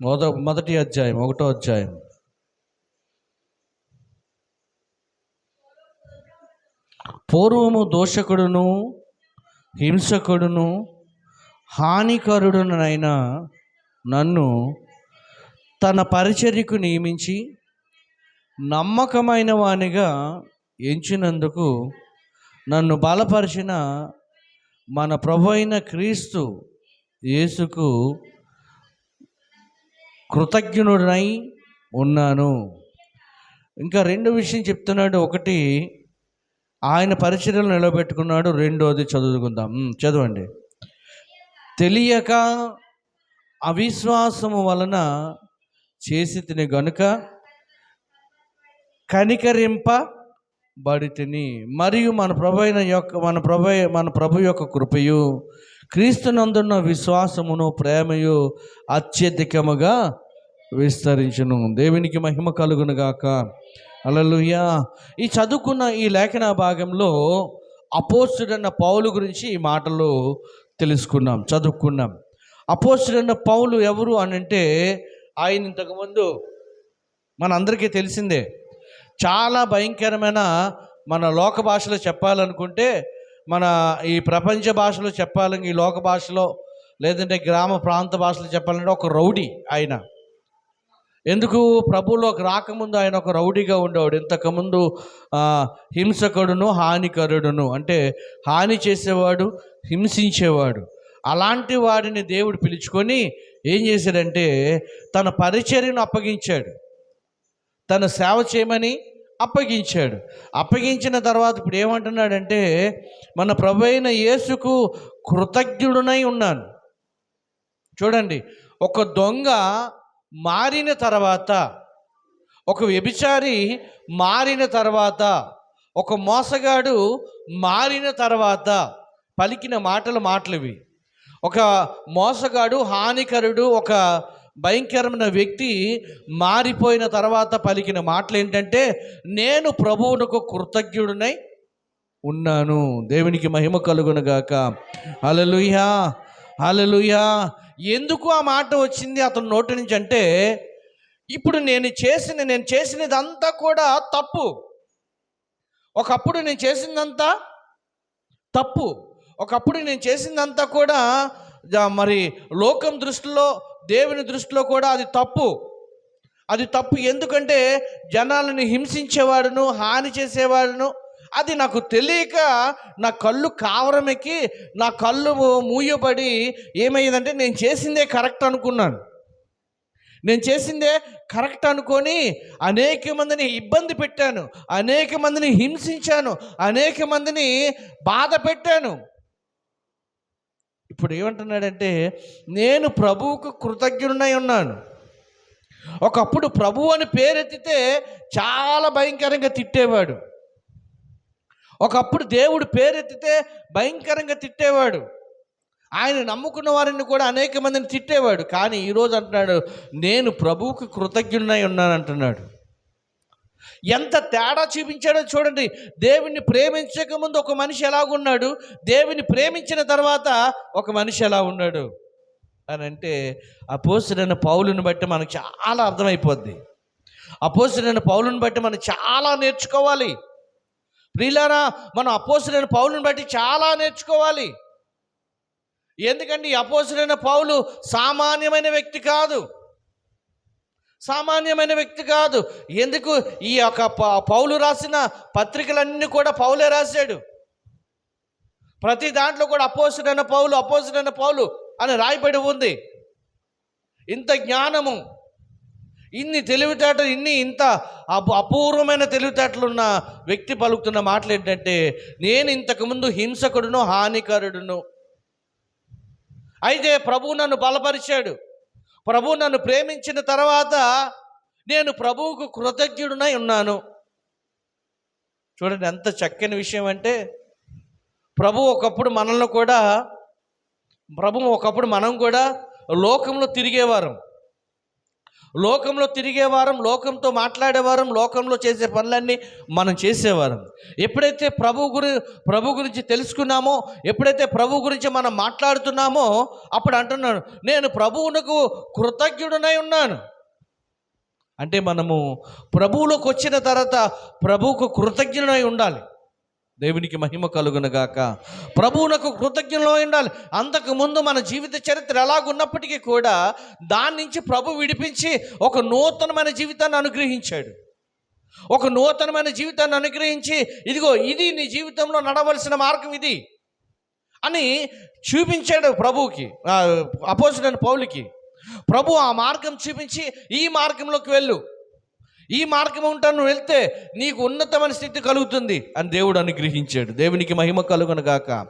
మొద మొదటి అధ్యాయం ఒకటో అధ్యాయం. పూర్వము దోషకుడును హింసకుడును హానికరుడునైన నన్ను తన పరిచర్యకు నియమించి నమ్మకమైన వానిగా ఎంచినందుకు నన్ను బలపరిచిన మన ప్రభు అయిన క్రీస్తు యేసుకు కృతజ్ఞుడనై ఉన్నాను. ఇంకా రెండు విషయం చెప్తున్నాడు. ఒకటి ఆయన పరిచర్యలు నిలబెట్టుకున్నాడు. రెండోది చదువుకుందాం. చదవండి. తెలియక అవిశ్వాసము వలన చేసి తిని గనుక కనికరింపబడి తిని మరియు మన ప్రభు యొక్క మన ప్రభు మన ప్రభు యొక్క కృపయు క్రీస్తునందున్న విశ్వాసమును ప్రేమయు అత్యధికముగా విస్తరించును. దేవునికి మహిమ కలుగును గాక. అలలుయా ఈ చదువుకున్న ఈ లేఖన భాగంలో అపోస్తుడన్న పౌలు గురించి ఈ మాటలు తెలుసుకున్నాం చదువుకున్నాం. అపోస్తుడన్న పౌలు ఎవరు అని అంటే ఆయన ఇంతకుముందు మన అందరికీ తెలిసిందే. చాలా భయంకరమైన మన లోక భాషలో చెప్పాలనుకుంటే మన ఈ ప్రపంచ భాషలో చెప్పాలని ఈ లోక భాషలో లేదంటే గ్రామ ప్రాంత భాషలో చెప్పాలంటే ఒక రౌడీ ఆయన. ఎందుకు? ప్రభువులోకి రాకముందు ఆయన ఒక రౌడీగా ఉండేవాడు. ఇంతకుముందు హింసకుడును హానికరుడును. అంటే హాని చేసేవాడు హింసించేవాడు. అలాంటి వాడిని దేవుడు పిలుచుకొని ఏం చేశాడంటే తన పరిచర్యను అప్పగించాడు. తన సేవ చేయమని అప్పగించాడు. అప్పగించిన తర్వాత ఇప్పుడు ఏమంటున్నాడంటే మన ప్రభు అయిన యేసుకు కృతజ్ఞుడునై ఉన్నాను. చూడండి ఒక దొంగ మారిన తర్వాత ఒక వ్యభిచారి మారిన తర్వాత ఒక మోసగాడు మారిన తర్వాత పలికిన మాటలు మాటలు ఒక మోసగాడు హానికరుడు ఒక భయంకరమైన వ్యక్తి మారిపోయిన తర్వాత పలికిన మాటలు ఏంటంటే నేను ప్రభువునకు కృతజ్ఞుడినై ఉన్నాను. దేవునికి మహిమ కలుగునగాక అలలుయా అలలుయా ఎందుకు ఆ మాట వచ్చింది అతని నోటి నుంచి అంటే ఇప్పుడు నేను చేసిన నేను చేసినదంతా కూడా తప్పు. ఒకప్పుడు నేను చేసిందంతా తప్పు. ఒకప్పుడు నేను చేసిందంతా కూడా మరి లోకం దృష్టిలో దేవుని దృష్టిలో కూడా అది తప్పు. అది తప్పు ఎందుకంటే జనాలను హింసించేవాడును హాని చేసేవాడును. అది నాకు తెలియక నా కళ్ళు కావరమెక్కి నా కళ్ళు మూయబడి ఏమైందంటే నేను చేసిందే కరెక్ట్ అనుకున్నాను. నేను చేసిందే కరెక్ట్ అనుకొని అనేక మందిని ఇబ్బంది పెట్టాను అనేక మందిని హింసించాను అనేక మందిని బాధ పెట్టాను. ఇప్పుడు ఏమంటున్నాడంటే నేను ప్రభువుకు కృతజ్ఞుడై ఉన్నాను. ఒకప్పుడు ప్రభు అని పేరెత్తితే చాలా భయంకరంగా తిట్టేవాడు. ఒకప్పుడు దేవుడు పేరెత్తితే భయంకరంగా తిట్టేవాడు. ఆయన నమ్ముకున్న వారిని కూడా అనేక మందిని తిట్టేవాడు. కానీ ఈరోజు అంటున్నాడు నేను ప్రభువుకు కృతజ్ఞుడై ఉన్నాను అంటున్నాడు ఎంత తేడా చూపించాడో చూడండి. దేవుణ్ణి ప్రేమించక ముందు ఒక మనిషి ఎలాగున్నాడు? దేవుని ప్రేమించిన తర్వాత ఒక మనిషి ఎలా ఉన్నాడు? అని అంటే అపోసరైన పౌలుని బట్టి మనకు చాలా అర్థమైపోద్ది. అపోసరైన పౌలుని బట్టి మనం చాలా నేర్చుకోవాలి. ప్రియులారా మనం అపోసరైన పౌలుని బట్టి చాలా నేర్చుకోవాలి. ఎందుకంటే ఈ పౌలు సామాన్యమైన వ్యక్తి కాదు. సామాన్యమైన వ్యక్తి కాదు. ఎందుకు? ఈ యొక్క ప- పౌలు రాసిన పత్రికలన్నీ కూడా పౌలే రాశాడు. ప్రతి దాంట్లో కూడా అపోసుడైన పౌలు అపోసుడైన పౌలు అని రాయబడి ఉంది. ఇంత జ్ఞానము ఇన్ని తెలివితేటలు ఇన్ని ఇంత అపూర్వమైన తెలివితేటలు ఉన్న వ్యక్తి పలుకుతున్న మాటలు ఏంటంటే నేను ఇంతకుముందు హింసకుడును హానికరుడును. అయితే ప్రభు నన్ను బలపరిచాడు. ప్రభు నన్ను ప్రేమించిన తర్వాత నేను ప్రభువుకు కృతజ్ఞుడునై ఉన్నాను. చూడండి ఎంత చక్కని విషయం అంటే ప్రభు ఒకప్పుడు మనల్ని కూడా ప్రభు ఒకప్పుడు మనం కూడా లోకంలో తిరిగేవారం. లోకంలో తిరిగేవారం లోకంతో మాట్లాడేవారం లోకంలో చేసే పనులన్నీ మనం చేసేవారం. ఎప్పుడైతే ప్రభు గురి ప్రభు గురించి తెలుసుకున్నామో ఎప్పుడైతే ప్రభు గురించి మనం మాట్లాడుతున్నామో అప్పుడు అంటున్నాడు నేను ప్రభువునకు కృతజ్ఞుడనై ఉన్నాను. అంటే మనము ప్రభువులోకి వచ్చిన తర్వాత ప్రభువుకు కృతజ్ఞుడై ఉండాలి. దేవునికి మహిమ కలుగునగాక ప్రభువునకు కృతజ్ఞులై ఉండాలి. అంతకు ముందు మన జీవిత చరిత్ర ఎలాగున్నప్పటికీ కూడా దాని నుంచి ప్రభు విడిపించి ఒక నూతనమైన జీవితాన్ని అనుగ్రహించాడు. ఒక నూతనమైన జీవితాన్ని అనుగ్రహించి ఇదిగో ఇది నీ జీవితంలో నడవలసిన మార్గం ఇది అని చూపించాడు ప్రభువుకి అపోజిట్ పౌలికి. ప్రభు ఆ మార్గం చూపించి ఈ మార్గంలోకి వెళ్ళు. ఈ మార్గం ఉంటా నువ్వు వెళ్తే నీకు ఉన్నతమైన స్థితి కలుగుతుంది అని దేవుడు అనుగ్రహించాడు. దేవునికి మహిమ కలుగును అల్లలుయ్య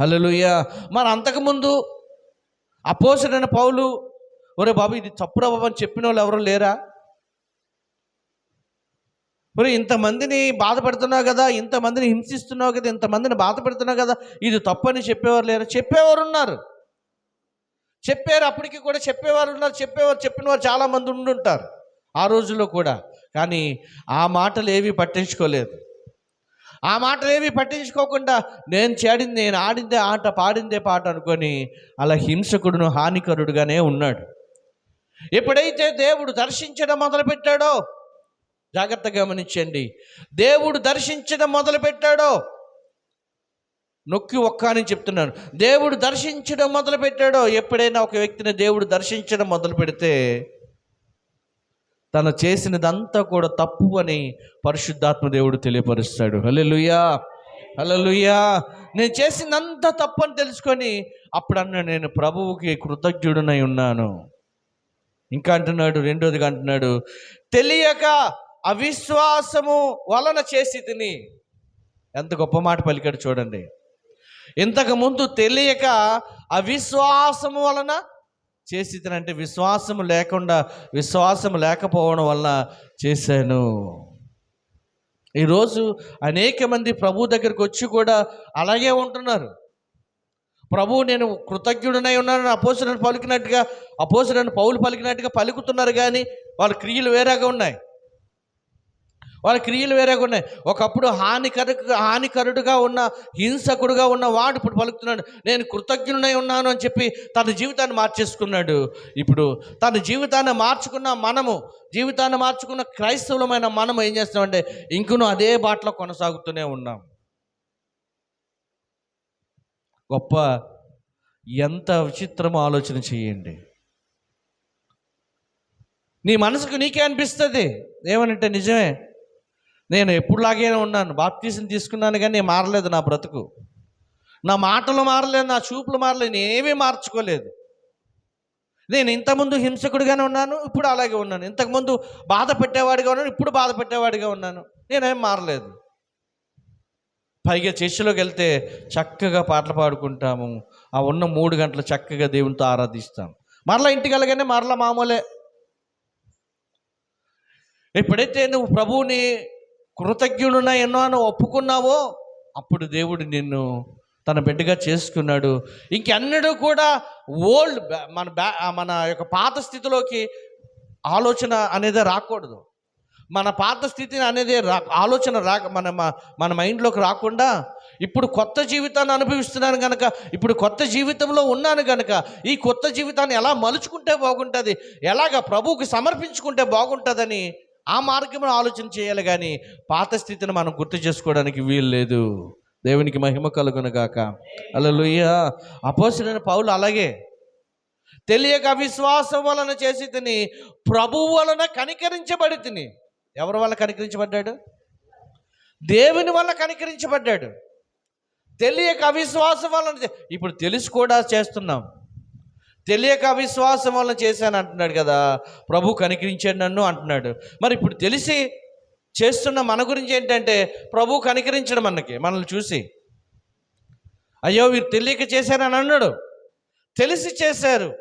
హల్లెలూయా. మరి అంతకుముందు అపోసడైన పౌలు ఒరే బాబు ఇది తప్పుడు బాబు అని చెప్పిన వాళ్ళు ఎవరు లేరా? మరి ఇంతమందిని బాధ పెడుతున్నావు కదా ఇంతమందిని హింసిస్తున్నావు కదా ఇంతమందిని బాధ పెడుతున్నావు కదా ఇది తప్పని చెప్పేవారు లేరా? చెప్పేవారు ఉన్నారు. చెప్పారు అప్పటికి కూడా చెప్పేవారు ఉన్నారు చెప్పేవారు చెప్పిన వారు చాలామంది ఉండుంటారు. ఆ రోజుల్లో కూడా కానీ ఆ మాటలు ఏవి పట్టించుకోలేదు. ఆ మాటలు ఏవి పట్టించుకోకుండా నేను చేడింది నేను ఆడిందే ఆట పాడిందే పాట అనుకొని అలా హింసకుడును హానికరుడుగానే ఉన్నాడు. ఎప్పుడైతే దేవుడు దర్శించడం మొదలుపెట్టాడో జాగ్రత్త గమనించండి. దేవుడు దర్శించడం మొదలుపెట్టాడో నొక్కి ఒక్క అని చెప్తున్నాను. దేవుడు దర్శించడం మొదలు పెట్టాడో ఎప్పుడైనా ఒక వ్యక్తిని దేవుడు దర్శించడం మొదలు పెడితే తను చేసినదంతా కూడా తప్పు అని పరిశుద్ధాత్మ దేవుడు తెలియపరుస్తాడు. హల్లెలూయా. హల్లెలూయా. నేను చేసిందంతా తప్పు అని తెలుసుకొని అప్పుడు నేను ప్రభువుకి కృతజ్ఞుడనై ఉన్నాను. ఇంకా అంటున్నాడు రెండోదిగా అంటున్నాడు తెలియక అవిశ్వాసము వలన చేసి తిని. ఎంత గొప్ప మాట పలికాడు చూడండి. ఇంతకు ముందు తెలియక అవిశ్వాసము వలన చేసి విశ్వాసం లేకుండా విశ్వాసం లేకపోవడం వలన చేశాను. ఈరోజు అనేక మంది ప్రభు దగ్గరికి వచ్చి కూడా అలాగే ఉంటున్నారు. ప్రభు నేను కృతజ్ఞుడనై ఉన్నాను అపోసరని పలికినట్టుగా అపోసరని పౌలు పలికినట్టుగా పలుకుతున్నారు కానీ వాళ్ళ క్రియలు వేరేగా ఉన్నాయి. వాళ్ళ క్రియలు వేరేగా ఉన్నాయి. ఒకప్పుడు హానికర హానికరుడుగా ఉన్న హింసకుడుగా ఉన్న వాడు ఇప్పుడు పలుకుతున్నాడు. నేను కృతజ్ఞుడై ఉన్నాను అని చెప్పి తన జీవితాన్ని మార్చేసుకున్నాడు. ఇప్పుడు తన జీవితాన్ని మార్చుకున్న మనము జీవితాన్ని మార్చుకున్న క్రైస్తవులమైన మనము ఏం చేస్తామంటే ఇంకను అదే బాటలో కొనసాగుతూనే ఉన్నాం. గొప్ప ఎంత విచిత్రమో ఆలోచన చేయండి. నీ మనసుకు నీకే అనిపిస్తుంది. ఏమనంటే నిజమే నేను ఎప్పుడులాగే ఉన్నాను. బాప్తీసం తీసుకున్నాను కానీ మారలేదు నా బ్రతుకు. నా మాటలు మారలేదు నా చూపులు మారలేదు నేను ఏమీ మార్చుకోలేదు. నేను ఇంతకుముందు హింసకుడిగానే ఉన్నాను ఇప్పుడు అలాగే ఉన్నాను. ఇంతకుముందు బాధ పెట్టేవాడిగా ఉన్నాను ఇప్పుడు బాధ పెట్టేవాడిగా ఉన్నాను. నేనేం మారలేదు. పైగా చర్చిలోకి వెళ్తే చక్కగా పాటలు పాడుకుంటాము. ఆ ఉన్న మూడు గంటలు చక్కగా దేవునితో ఆరాధిస్తాం. మరలా ఇంటికి వెళ్ళగానే మరలా మామూలే. ఎప్పుడైతే నువ్వు ప్రభువుని కృతజ్ఞుడున్నా ఎన్నో అని ఒప్పుకున్నావో అప్పుడు దేవుడు నిన్ను తన బిడ్డగా చేసుకున్నాడు. ఇంకెన్నడూ కూడా ఓల్డ్ మన బ్యా మన యొక్క పాత స్థితిలోకి ఆలోచన అనేది రాకూడదు. మన పాత స్థితిని అనేది రా ఆలోచన రా మన మన మైండ్లోకి రాకుండా ఇప్పుడు కొత్త జీవితాన్ని అనుభవిస్తున్నాను కనుక ఇప్పుడు కొత్త జీవితంలో ఉన్నాను కనుక ఈ కొత్త జీవితాన్ని ఎలా మలుచుకుంటే బాగుంటుంది ఎలాగ ప్రభువుకి సమర్పించుకుంటే బాగుంటుందని ఆ మార్గంలో ఆలోచన చేయాలి కానీ పాత స్థితిని మనం గుర్తు చేసుకోవడానికి వీలు లేదు. దేవునికి మహిమ కలుగునగాక అలలుయ్య అపోసిన పౌలు అలాగే తెలియక అవిశ్వాసం వలన చేసి తిని ప్రభువు వలన కనికరించబడి తిని ఎవరి వల్ల కనికరించబడ్డాడు? దేవుని వల్ల కనికరించబడ్డాడు. తెలియక అవిశ్వాసం వలన ఇప్పుడు తెలుసు కూడా చేస్తున్నాం. తెలియక అవిశ్వాసం వల్ల చేశాను అంటున్నాడు కదా. ప్రభు కనికరించాడు నన్ను అంటున్నాడు. మరి ఇప్పుడు తెలిసి చేస్తున్న మన గురించి ఏంటంటే ప్రభు కనికరించడం మనకి మనల్ని చూసి. అయ్యో వీరు తెలియక చేశారని అన్నాడు. తెలిసి చేశారు.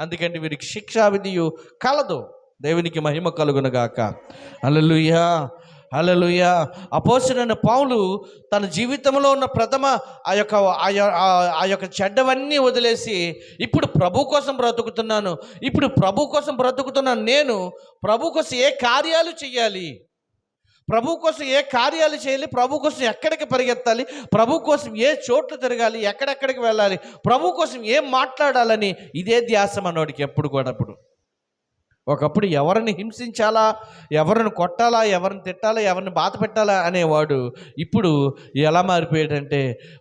అందుకంటే వీరికి శిక్షా విధియు కలదు. దేవునికి మహిమ కలుగునగాక అల్లెలుయ్యా హల్లెలూయా. అపోసరైన పౌలు తన జీవితంలో ఉన్న ప్రథమ ఆ యొక్క ఆ ఆ- ఆ యొక్క చెడ్డవన్నీ వదిలేసి ఇప్పుడు ప్రభు కోసం బ్రతుకుతున్నాను. ఇప్పుడు ప్రభు కోసం బ్రతుకుతున్నాను. నేను ప్రభు కోసం ఏ కార్యాలు చేయాలి ప్రభు కోసం ఏ కార్యాలు చేయాలి? ప్రభు కోసం ఎక్కడికి పరిగెత్తాలి? ప్రభు కోసం ఏ చోట్లు తిరగాలి? ఎక్కడెక్కడికి వెళ్ళాలి? ప్రభు కోసం ఏం మాట్లాడాలని? ఇదే ధ్యాస మనోడికి ఎప్పుడు కూడా అప్పుడు. ఒకప్పుడు ఎవరిని హింసించాలా ఎవరిని కొట్టాలా ఎవరిని తిట్టాలా ఎవరిని బాధ పెట్టాలా అనేవాడు ఇప్పుడు ఎలా మారిపోయాడంటే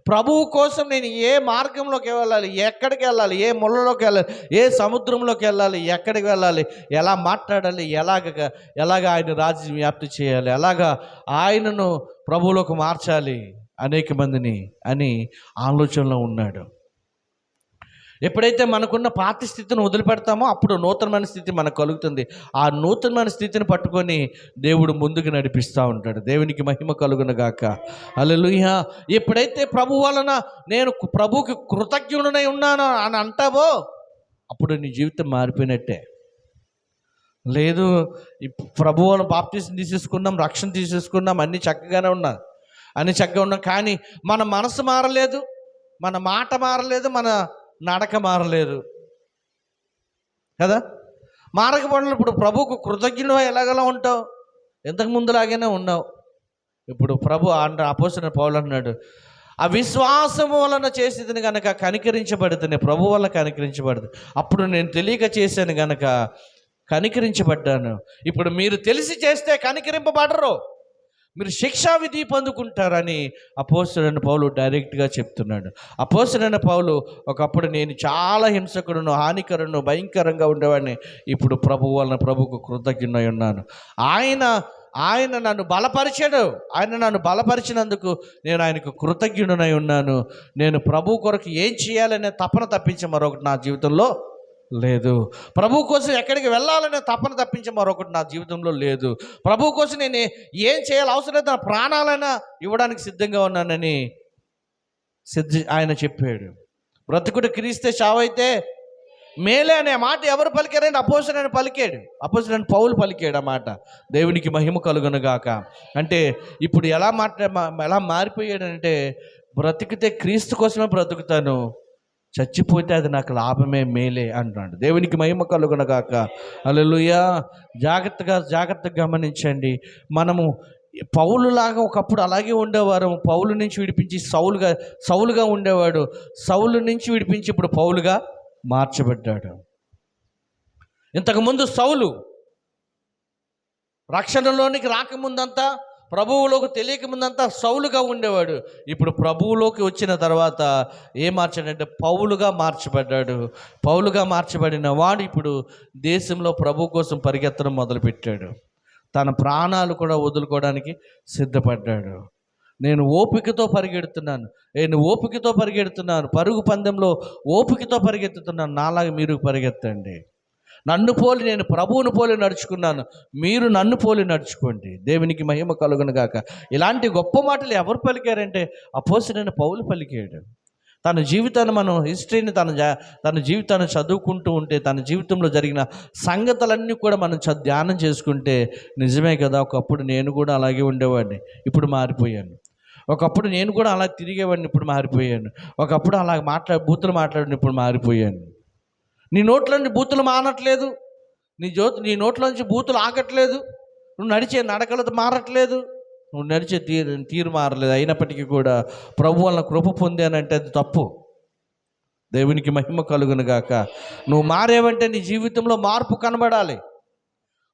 ప్రభువు కోసం నేను ఏ మార్గంలోకి వెళ్ళాలి ఎక్కడికి వెళ్ళాలి ఏ ముళ్ళలోకి వెళ్ళాలి ఏ సముద్రంలోకి వెళ్ళాలి ఎక్కడికి వెళ్ళాలి ఎలా మాట్లాడాలి ఎలాగ ఎలాగ ఆయన రాజ్యం వ్యాప్తి చేయాలి ఎలాగ ఆయనను ప్రభువులోకి మార్చాలి అనేక మందిని అని ఆలోచనలో ఉన్నాడు. ఎప్పుడైతే మనకున్న పాత స్థితిని వదిలిపెడతామో అప్పుడు నూతనమైన స్థితి మనకు కలుగుతుంది. ఆ నూతనమైన స్థితిని పట్టుకొని దేవుడు ముందుకు నడిపిస్తూ ఉంటాడు. దేవునికి మహిమ కలుగునగాక అలలుయ ఎప్పుడైతే ప్రభు వలన నేను ప్రభుకి కృతజ్ఞుడనై ఉన్నాను అని అంటావో అప్పుడు నీ జీవితం మారిపోయినట్టే. లేదు ప్రభు వలన బాప్తీసం తీసేసుకున్నాం రక్షణ తీసేసుకున్నాం అన్నీ చక్కగానే ఉన్నాం. అన్నీ చక్కగా ఉన్నాం కానీ మన మనసు మారలేదు మన మాట మారలేదు మన నడక మారలేదు. కదా? మారకపోవడం ఇప్పుడు ప్రభుకు కృతజ్ఞుడు ఎలాగలా ఉంటావు? ఇంతకు ముందులాగానే ఉన్నావు. ఇప్పుడు ప్రభు అంట అపోసిన పౌలు అన్నాడు ఆ వలన చేసేది కనుక కనికరించబడుతుంది ప్రభు వల్ల కనికరించబడదు. అప్పుడు నేను తెలియక చేశాను గనక కనికరించబడ్డాను. ఇప్పుడు మీరు తెలిసి చేస్తే కనికరింపబడరు. మీరు శిక్షా విధి పొందుకుంటారని అపోసరైన పౌలు డైరెక్ట్గా చెప్తున్నాడు. అపోసరైన పౌలు ఒకప్పుడు నేను చాలా హింసకుడును హానికరును భయంకరంగా ఉండేవాడిని. ఇప్పుడు ప్రభు వలన ప్రభుకు కృతజ్ఞునై ఉన్నాను. ఆయన ఆయన నన్ను బలపరిచాడు. ఆయన నన్ను బలపరిచినందుకు నేను ఆయనకు కృతజ్ఞుడనై ఉన్నాను. నేను ప్రభు కొరకు ఏం చేయాలనే తపన తప్పించి మరొకటి నా జీవితంలో లేదు. ప్రభు కోసం ఎక్కడికి వెళ్ళాలనే తపన తప్పించి మరొకటి నా జీవితంలో లేదు. ప్రభు కోసం నేను ఏం చేయాలి అవసరం లేదు నా ప్రాణాలైనా ఇవ్వడానికి సిద్ధంగా ఉన్నానని సిద్ధ ఆయన చెప్పాడు. బ్రతుకుడు క్రీస్తే చావైతే మేలే అనే మాట ఎవరు పలికారని అపోసరని పలికాడు. అపోసరని పౌలు పలికాడు ఆ మాట. దేవునికి మహిమ కలుగునుగాక అంటే ఇప్పుడు ఎలా మాట్లా మా- ఎలా మారిపోయాడంటే బ్రతికితే క్రీస్తు కోసమే బ్రతుకుతాను చచ్చిపోతే అది నాకు లాభమే మేలే అంటున్నాడు. దేవునికి మహిమ కలుగునగాక అలలుయా జాగ్రత్తగా జాగ్రత్తగా గమనించండి. మనము పౌలులాగా ఒకప్పుడు అలాగే ఉండేవారు పౌలు నుంచి విడిపించి సౌలుగా సౌలుగా ఉండేవాడు. సౌలు నుంచి విడిపించి ఇప్పుడు పౌలుగా మార్చబడ్డాడు. ఇంతకుముందు సౌలు రక్షణలోనికి రాకముందంతా ప్రభువులోకి తెలియక ముందంతా సౌలుగా ఉండేవాడు. ఇప్పుడు ప్రభువులోకి వచ్చిన తర్వాత ఏం మార్చాడంటే పౌలుగా మార్చబడ్డాడు. పౌలుగా మార్చబడిన వాడు ఇప్పుడు దేశంలో ప్రభు కోసం పరిగెత్తడం మొదలుపెట్టాడు. తన ప్రాణాలు కూడా వదులుకోవడానికి సిద్ధపడ్డాడు. నేను ఓపికతో పరిగెడుతున్నాను. నేను ఓపికతో పరిగెడుతున్నాను. పరుగు పందెంలో ఓపికతో పరిగెత్తుతున్నాను. నాలాగా మీరు పరిగెత్తండి. నన్ను పోలి నేను ప్రభువును పోలి నడుచుకున్నాను. మీరు నన్ను పోలి నడుచుకోండి. దేవునికి మహిమ కలుగును గాక. ఇలాంటి గొప్ప మాటలు ఎవరు పలికారంటే అపోసరైన పౌలు పలికాడు. తన జీవితాన్ని మనం హిస్టరీని తన జా- తన జీవితాన్ని చదువుకుంటూ ఉంటే తన జీవితంలో జరిగిన సంగతులన్నీ కూడా మనం చ ధ్యానం చేసుకుంటే నిజమే కదా ఒకప్పుడు నేను కూడా అలాగే ఉండేవాడిని. ఇప్పుడు మారిపోయాను. ఒకప్పుడు నేను కూడా అలా తిరిగేవాడిని ఇప్పుడు మారిపోయాను. ఒకప్పుడు అలా మాట్లా బూతులు మాట్లాడిన ఇప్పుడు మారిపోయాను. నీ నోట్లోంచి బూతులు మానట్లేదు. నీ జ్యోతి నీ నోట్లోంచి బూతులు ఆగట్లేదు. నువ్వు నడిచే నడకలు మారట్లేదు. నువ్వు నడిచే తీరు తీరు మారలేదు. అయినప్పటికీ కూడా ప్రభు వలన కృప పొందానంటే అది తప్పు. దేవునికి మహిమ కలుగును గాక. నువ్వు మారేవంటే నీ జీవితంలో మార్పు కనబడాలి.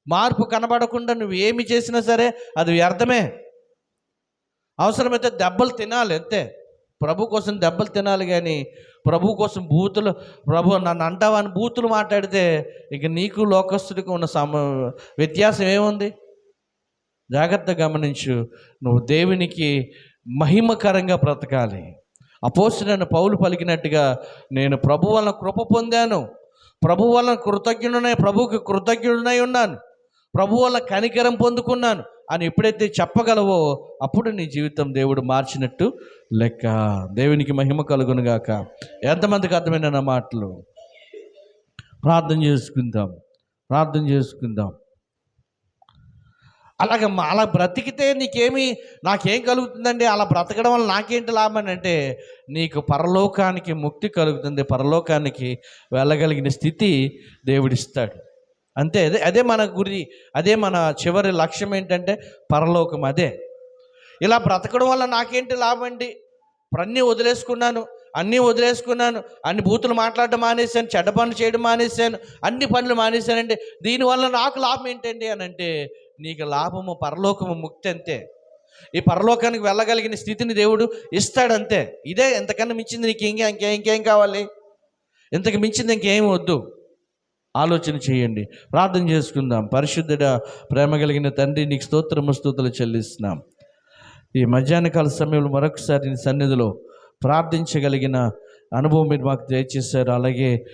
మార్పు కనబడకుండా నువ్వు ఏమి చేసినా సరే అది వ్యర్థమే. అవసరమైతే దెబ్బలు తినాలి అంతే. ప్రభు కోసం దెబ్బలు తినాలి కానీ ప్రభు కోసం బూతులు ప్రభు నన్ను అంటావని బూతులు మాట్లాడితే ఇక నీకు లోకస్తుడికి ఉన్న సమ వ్యత్యాసం ఏముంది? జాగ్రత్త గమనించు నువ్వు దేవునికి మహిమకరంగా బ్రతకాలి. అపోసిన పౌలు పలికినట్టుగా నేను ప్రభు వలన కృప పొందాను. ప్రభు వలన కృతజ్ఞుడనై ప్రభుకి కృతజ్ఞుడనై ఉన్నాను. ప్రభు వల్ల కనికరం పొందుకున్నాను. అని ఎప్పుడైతే చెప్పగలవో అప్పుడు నీ జీవితం దేవుడు మార్చినట్టు లెక్క. దేవునికి మహిమ కలుగునుగాక ఎంతమందికి అర్థమైన నా మాటలు? ప్రార్థన చేసుకుందాం. ప్రార్థన చేసుకుందాం. అలాగే అలా బ్రతికితే నీకేమి నాకేం కలుగుతుందండి? అలా బ్రతకడం వల్ల నాకేంటి లాభం అని అంటే నీకు పరలోకానికి ముక్తి కలుగుతుంది. పరలోకానికి వెళ్ళగలిగిన స్థితి దేవుడిస్తాడు. అంతే అదే అదే మన గురి అదే మన చివరి లక్ష్యం ఏంటంటే పరలోకం అదే. ఇలా బ్రతకడం వల్ల నాకేంటి లాభం అండి? ఇప్పుడు అన్నీ వదిలేసుకున్నాను అన్నీ వదిలేసుకున్నాను అన్ని బూతులు మాట్లాడడం మానేశాను చెడ్డ పనులు చేయడం మానేశాను అన్ని పనులు మానేశానండి. దీనివల్ల నాకు లాభం ఏంటండి అని అంటే నీకు లాభము పరలోకము ముక్తి అంతే. ఈ పరలోకానికి వెళ్ళగలిగిన స్థితిని దేవుడు ఇస్తాడంతే. ఇదే ఎంతకన్నా మించింది నీకు ఇంకా ఇంకే ఇంకేం కావాలి? ఇంతకు మించింది ఇంకేం వద్దు. ఆలోచన చేయండి. ప్రార్థన చేసుకుందాం. పరిశుద్ధుడ ప్రేమ కలిగిన తండ్రి నీకు స్తోత్రము స్తోతులు చెల్లిస్తున్నాం. ఈ మధ్యాహ్నకాల సమయంలో మరొకసారి నీ సన్నిధిలో ప్రార్థించగలిగిన అనుభవం మీరు మాకు దయచేశారు. అలాగే